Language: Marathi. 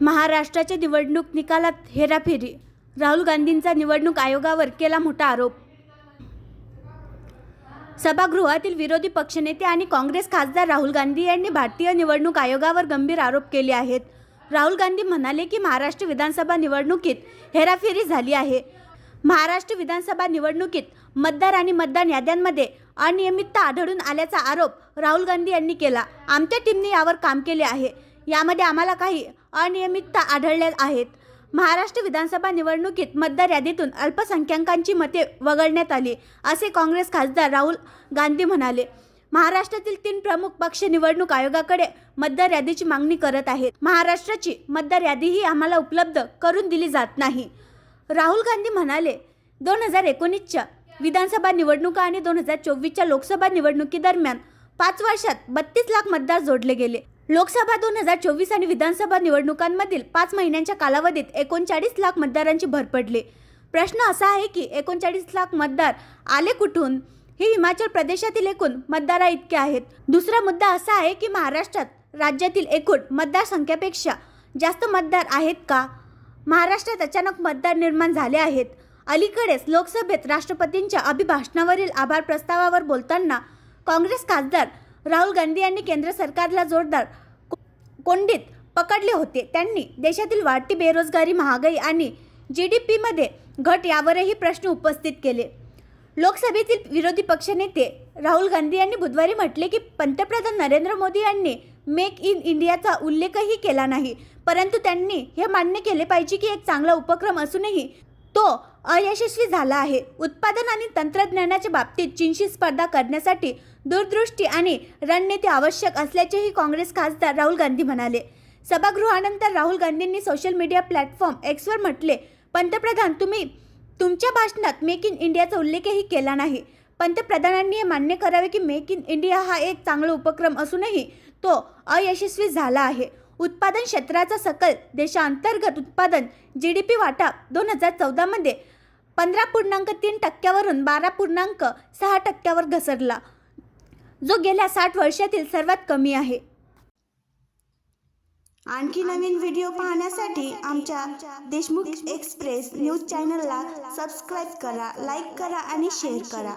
महाराष्ट्राच्या निवडणूक निकालात हेराफेरी. राहुल गांधींचा निवडणूक आयोगावर केला मोठा आरोप. सभागृहातील विरोधी पक्षनेते आणि काँग्रेस खासदार राहुल गांधी यांनी भारतीय निवडणूक आयोगावर गंभीर आरोप केले आहेत. राहुल गांधी म्हणाले की महाराष्ट्र विधानसभा निवडणुकीत हेराफेरी झाली आहे. महाराष्ट्र विधानसभा निवडणुकीत मतदार आणि मतदान याद्यांमध्ये अनियमितता आढळून आल्याचा आरोप राहुल गांधी यांनी केला. आमच्या टीमने यावर काम केले आहे. यामध्ये आम्हाला काही अनियमितता आढळल्या आहेत महाराष्ट्र विधानसभा निवडणुकीत मतदार यादीतून अल्पसंख्याकांची मते वगळण्यात आली असे काँग्रेस खासदार राहुल गांधी म्हणाले. महाराष्ट्रातील तीन प्रमुख पक्ष निवडणूक आयोगाकडे मतदार यादीची मागणी करत आहेत. महाराष्ट्राची मतदार यादीही आम्हाला उपलब्ध करून दिली जात नाही. राहुल गांधी म्हणाले दोन हजार एकोणीसच्या विधानसभा निवडणुका आणि दोन हजार चोवीसच्या लोकसभा निवडणुकीदरम्यान पाच वर्षात बत्तीस लाख मतदार जोडले गेले. लोकसभा दोन हजार चोवीस आणि विधानसभा निवडणुकांमधील पाच महिन्यांच्या कालावधीत एकोणचाळीस लाख मतदारांची भर पडली. प्रश्न असा आहे की एकोणचाळीस लाख मतदार आले कुठून? हे हिमाचल प्रदेशातील एकूण मतदारा इतके आहेत. दुसरा मुद्दा असा आहे की महाराष्ट्रात राज्यातील एकूण मतदारसंख्येपेक्षा जास्त मतदार आहेत का? महाराष्ट्रात अचानक मतदार निर्माण झाले आहेत. अलीकडेच लोकसभेत राष्ट्रपतींच्या अभिभाषणावरील आभार प्रस्तावावर बोलताना काँग्रेस खासदार राहुल गांधी यांनी केंद्र सरकारला जोरदार को- कोंडीत पकडले होते. त्यांनी देशातील वाढती बेरोजगारी महागाई आणि जी डी पीमध्ये घट यावरही प्रश्न उपस्थित केले. लोकसभेतील विरोधी पक्षनेते राहुल गांधी यांनी बुधवारी म्हटले की पंतप्रधान नरेंद्र मोदी यांनी मेक इन इंडियाचा उल्लेखही केला नाही. परंतु त्यांनी हे मान्य केले पाहिजे की एक चांगला उपक्रम असूनही तो अयशस्वी झाला आहे. उत्पादन आणि तंत्रज्ञानाच्या बाबतीत चीनशी स्पर्धा करण्यासाठी दूरदृष्टी आणि रणनीती आवश्यक असल्याचेही काँग्रेस खासदार राहुल गांधी म्हणाले. सभागृहानंतर राहुल गांधींनी सोशल मीडिया प्लॅटफॉर्म एक्सवर म्हटले पंतप्रधान तुम्ही तुमच्या भाषणात मेक इन इंडियाचा उल्लेखही केला नाही. पंतप्रधानांनी हे मान्य करावे की मेक इन इंडिया हा एक चांगला उपक्रम असूनही तो अयशस्वी झाला आहे. उत्पादन क्षेत्राचा सकल देशांतर्गत उत्पादन जी डी पी वाटा दोन हजार चौदामध्ये पंधरा पूर्णांक तीन टक्क्यावरून बारा पूर्णांक सहा टक्क्यावर घसरला. जो गेल्या साठ वर्षातील सर्वात कमी आहे. आणखी नवीन व्हिडिओ पाहण्यासाठी आमच्या देशमुख एक्सप्रेस न्यूज चॅनलला सबस्क्राईब करा लाईक करा आणि शेअर करा.